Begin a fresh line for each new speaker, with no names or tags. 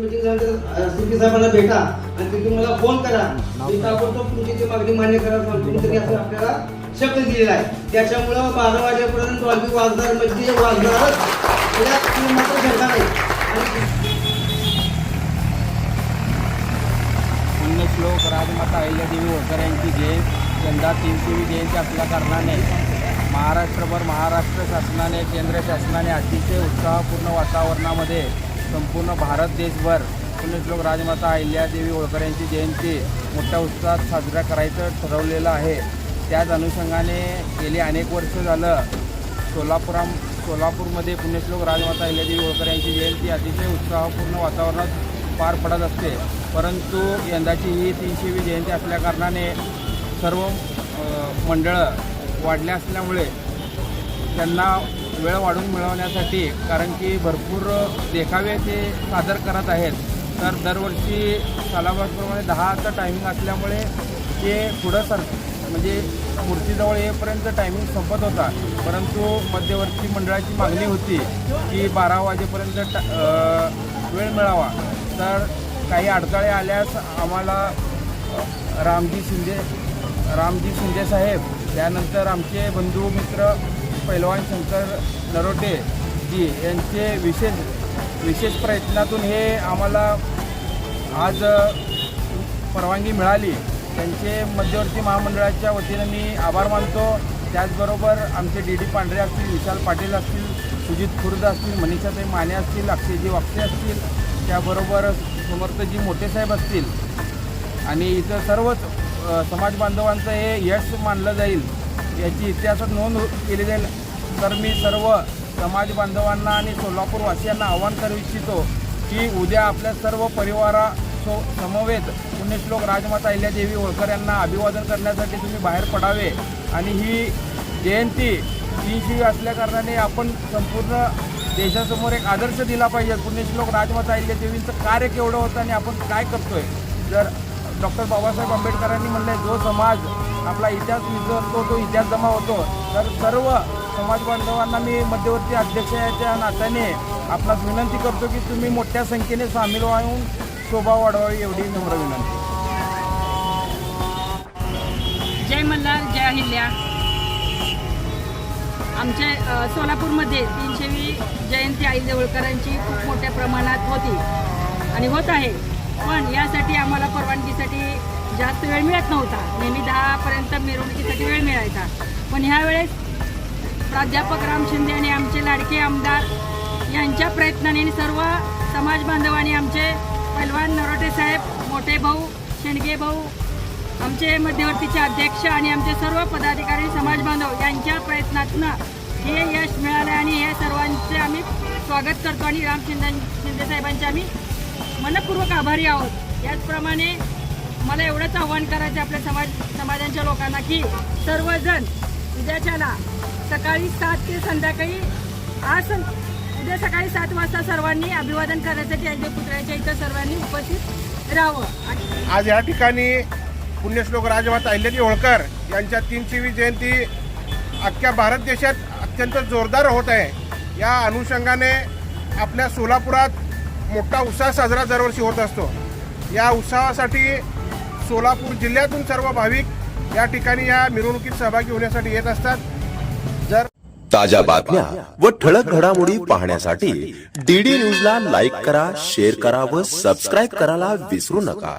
Meeting झाल्यानंतर साहेबांना भेटा आणि तिथून मला फोन करा. मी ताबडतोब तुमची ती मागणी मान्य करा कोणतरी असं आपल्याला शब्द दिलेला आहे. त्याच्यामुळं बारा वाजेपर्यंत डॉल्बी वाजणार म्हणजे वाजणारच यात मात्र शंका नाही. आणि
राजमाता अहिल्यादेवी होळकर यांची जयंती यंदा तीनशेवी जयंती आपल्या कारणाने. महाराष्ट्रभर महाराष्ट्र शासनाने केंद्र शासनाने अतिशय उत्साहपूर्ण वातावरणामध्ये संपूर्ण भारत देशभर पुण्यश्लोक राजमाता अहिल्यादेवी होळकर यांची जयंती मोठ्या उत्साहात साजरा करायचं ठरवलेलं आहे. त्याच अनुषंगाने गेली अनेक वर्ष झालं सोलापुरा सोलापूरमध्ये पुण्यश्लोक राजमाता अहिल्यादेवी होळकर यांची जयंती अतिशय उत्साहपूर्ण वातावरणात पार पडत असते. परंतु यंदाची ही तीनशेवी जयंती असल्याकारणाने सर्व मंडळं वाढल्या असल्यामुळे त्यांना वेळ वाढून मिळवण्यासाठी कारण की भरपूर देखावे ते सादर करत आहेत. तर दरवर्षी सालाबादप्रमाणे दहाचा टायमिंग असल्यामुळे ते पुढं सर म्हणजे मूर्तीजवळ येईपर्यंत टायमिंग संपत होता. परंतु मध्यवर्ती मंडळाची मागणी होती की बारा वाजेपर्यंत टा वेळ मिळावा. तर काही अडथळे आल्यास आम्हाला रामजी शिंदे रामजी शिंदे साहेब त्यानंतर आमचे बंधू मित्र पैलवान शंकर नरोटे जी यांचे विशेष विशेष प्रयत्नातून हे आम्हाला आज परवानगी मिळाली. त्यांचे मध्यवर्ती महामंडळाच्या वतीनं मी आभार मानतो. त्याचबरोबर आमचे डी डी पांढरे असतील विशाल पाटील असतील सुजित खुर्द असतील मनीषाताई माने असतील अक्षयजी वाक्षे असतील त्याबरोबर समर्थजी मोठेसाहेब असतील. आणि इथं सर्वच समाज बांधवांचं हे यश मानलं जाईल. याची इतिहासात नोंद केली जाईल. तर मी सर्व समाज बांधवांना आणि सोलापूरवासियांना आवाहन करू इच्छितो की उद्या आपल्या सर्व परिवारा सो समवेत पुण्यश्लोक राजमाता अहिल्यादेवी होळकर यांना अभिवादन करण्यासाठी तुम्ही बाहेर पडावे. आणि ही जयंती तीनशे असल्याकारणाने आपण संपूर्ण देशासमोर एक आदर्श दिला पाहिजे. पुण्यश्लोक राजमाता अहिल्यादेवींचं कार्य केवढं होतं आणि आपण काय करतोय? जर डॉक्टर बाबासाहेब आंबेडकरांनी म्हणले जो समाज आपला इतिहास विसरतो तो इतिहास जमा होतो. तर सर्व समाज बांधवांना मी मध्यवर्ती अध्यक्षाच्या नात्याने आपणास विनंती करतो की तुम्ही मोठ्या संख्येने सामील व्हावून शोभा वाढवावी एवढी नम्र विनंती.
जय मल्हार जय अहिल्या. आमच्या सोलापूरमध्ये तीनशेवी जयंती आई देवळकरांची खूप मोठ्या प्रमाणात होती आणि होत आहे. पण यासाठी आम्हाला परवानगीसाठी जास्त वेळ मिळत नव्हता. नेहमी दहापर्यंत मिरवणुकीसाठी वेळ मिळायचा. पण ह्यावेळेस प्राध्यापक राम शिंदे आणि आमचे लाडके आमदार यांच्या प्रयत्नाने आणि सर्व समाज बांधवांनी आमचे पहलवान नरोटे साहेब मोठे भाऊ शेंडगे भाऊ आमचे मध्यवर्तीचे अध्यक्ष आणि आमचे सर्व पदाधिकारी समाज बांधव यांच्या प्रयत्नातनं हे यश मिळालं आणि हे सर्वांचे आम्ही स्वागत करतो आणि राम शिंदे शिंदे साहेबांचे आम्ही मनपूर्वक आभारी आहोत. याचप्रमाणे मला एवढंच आव्हान करायचं आहे आपल्या समाज समाजांच्या लोकांना की सर्वजण उद्याच्याला सकाळी सात ते संध्याकाळी आज सं- उद्या सकाळी सात वाजता सर्वांनी अभिवादन करण्यासाठी अजय पुतळ्याच्या इथं सर्वांनी उपस्थित राहावं.
आज या ठिकाणी पुण्यश्लोक राजमाता अहिल्याजी होळकर यांच्या तीनशेवी जयंती अख्ख्या भारत देशात अत्यंत जोरदार होत आहे. या अनुषंगाने आपल्या सोलापुरात मोठा उत्साह साजरा दरवर्षी होत असतो. या उत्साहासाठी सोलापूर जिल्ह्यातून सर्व भाविक या ठिकाणी या मिरवणुकीत सहभागी होण्यासाठी येत असतात. जर
ताज्या बातम्या व ठळक घडामोडी पाहण्यासाठी डीडी न्यूजला लाईक करा शेअर करा व सबस्क्राईब करायला विसरू नका.